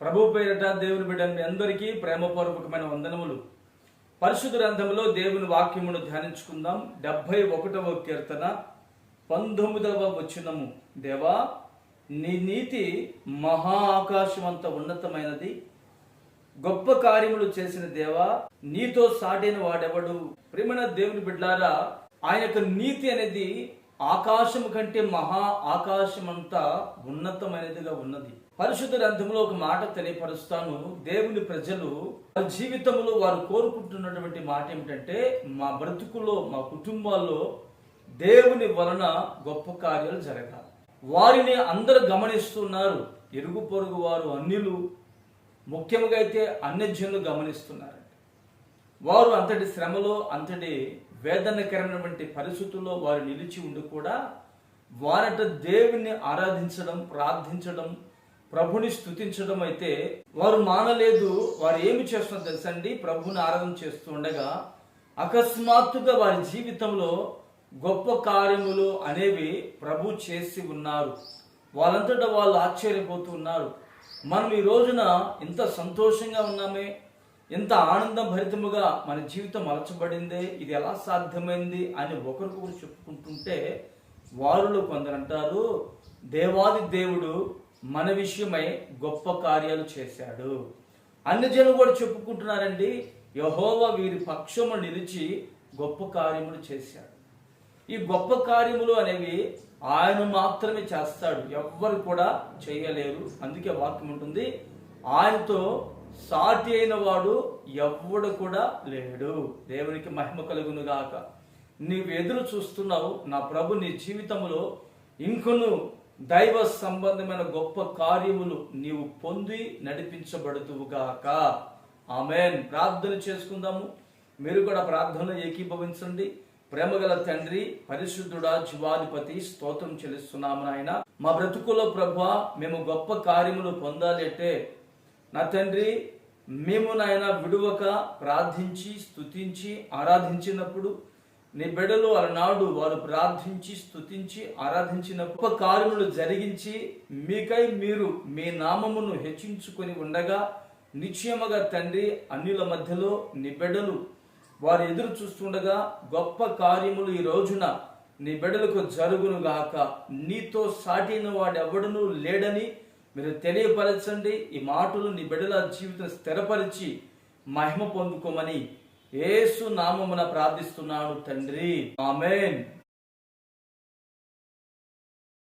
ప్రభు పేరిట దేవుని బిడ్డ మీ అందరికీ ప్రేమపూర్వకమైన వందనములు. పరిశుద్ధ గ్రంథంలో దేవుని వాక్యమును ధ్యానించుకుందాం. డెబ్భై ఒకటవ కీర్తన పంతొమ్మిదవ వచనము. దేవా నీ నీతి మహా ఆకాశమంత ఉన్నతమైనది. గొప్ప కార్యములు చేసిన దేవా నీతో సాటైన వాడెవడు? ప్రేమణ దేవుని బిడ్డారా ఆయన యొక్క నీతి అనేది ఆకాశం కంటే మహా ఆకాశమంతా ఉన్నతమైనదిగా ఉన్నది. పరిశుద్ధ గ్రంథంలో ఒక మాట తెలియపరుస్తాను. దేవుని ప్రజలు వారి జీవితంలో వారు కోరుకుంటున్నటువంటి మాట ఏమిటంటే మా బ్రతుకులో మా కుటుంబాల్లో దేవుని వలన గొప్ప కార్యాలు జరగాలి. వారిని అందరు గమనిస్తున్నారు. ఎరుగు పొరుగు వారు అన్యులు ముఖ్యంగా అయితే అన్యజనులు గమనిస్తున్నారు వారు అంతటి శ్రమలో అంతటి వేదనకరమైనటువంటి పరిస్థితుల్లో వారు నిలిచి ఉండి కూడా వారట దేవుణ్ణి ఆరాధించడం ప్రార్థించడం ప్రభుని స్తుతించడం అయితే వారు మానలేదు. వారు ఏమి చేస్తున్నారు తెలుసండి ప్రభుని ఆరాధన చేస్తూ ఉండగా అకస్మాత్తుగా వారి జీవితంలో గొప్ప కార్యములు అనేవి ప్రభు చేసి ఉన్నారు. వాళ్ళంతటా వాళ్ళు ఆశ్చర్యపోతూ ఉన్నారు. మనం ఈ రోజున ఇంత సంతోషంగా ఉన్నామే. ఇంత ఆనందం భరితముగా మన జీవితం అలచబడిందే ఇది ఎలా సాధ్యమైంది అని ఒకరికొకరు చెప్పుకుంటుంటే వారిలో కొందరంటారు దేవాది దేవుడు మన విషయమై గొప్ప కార్యాలు చేశాడు. అన్ని జనులు కూడా చెప్పుకుంటున్నారండి యహోవా వీరి పక్షము నిలిచి గొప్ప కార్యములు చేశాడు. ఈ గొప్ప కార్యములు అనేవి ఆయన మాత్రమే చేస్తాడు ఎవ్వరు కూడా చేయలేరు. అందుకే వాక్యం ఉంటుంది ఆయనతో సాటి అయిన వాడు ఎవ్వడు కూడా లేడు. దేవునికి మహిమ కలుగును గాక. నీవు ఎదురు చూస్తున్నావు నా ప్రభు నీ జీవితంలో ఇంకొను దైవ సంబంధమైన గొప్ప కార్యములు నీవు పొంది నడిపించబడుతువుగాక ఆమెన్. ప్రార్థన చేసుకుందాము. మీరు కూడా ప్రార్థనలో ఏకీభవించండి. ప్రేమగల తండ్రి పరిశుద్ధుడా జీవాధిపతి స్తోత్రం చెల్లిస్తున్నాము నాయన. మా బ్రతుకులో ప్రభు మేము గొప్ప కార్యములు పొందాలి అంటే నా తండ్రి మేము నాయన విడువక ప్రార్థించి స్తుతించి ఆరాధించినప్పుడు నీ బిడ్డలు అలనాడు వారు ప్రార్థించి స్తుతించి ఆరాధించిన గొప్ప కార్యములు జరిగించి మీకై మీరు మీ నామమును హెచ్చించుకొని ఉండగా నిశ్చయముగా తండ్రి అన్యుల మధ్యలో నీ బిడ్డలు వారు ఎదురు చూస్తుండగా గొప్ప కార్యములు ఈ రోజున నీ బిడ్డలకు జరుగునుగాక. నీతో సాటిన వాడెవడనూ లేడని మీరు తెలియపరచండి ఈ మాటలు నీ బిడ్డల జీవితం స్థిరపరిచి మహిమ పొందుకోమని యేసు నామమున ప్రార్థిస్తున్నాడు తండ్రి. ఆమెన్.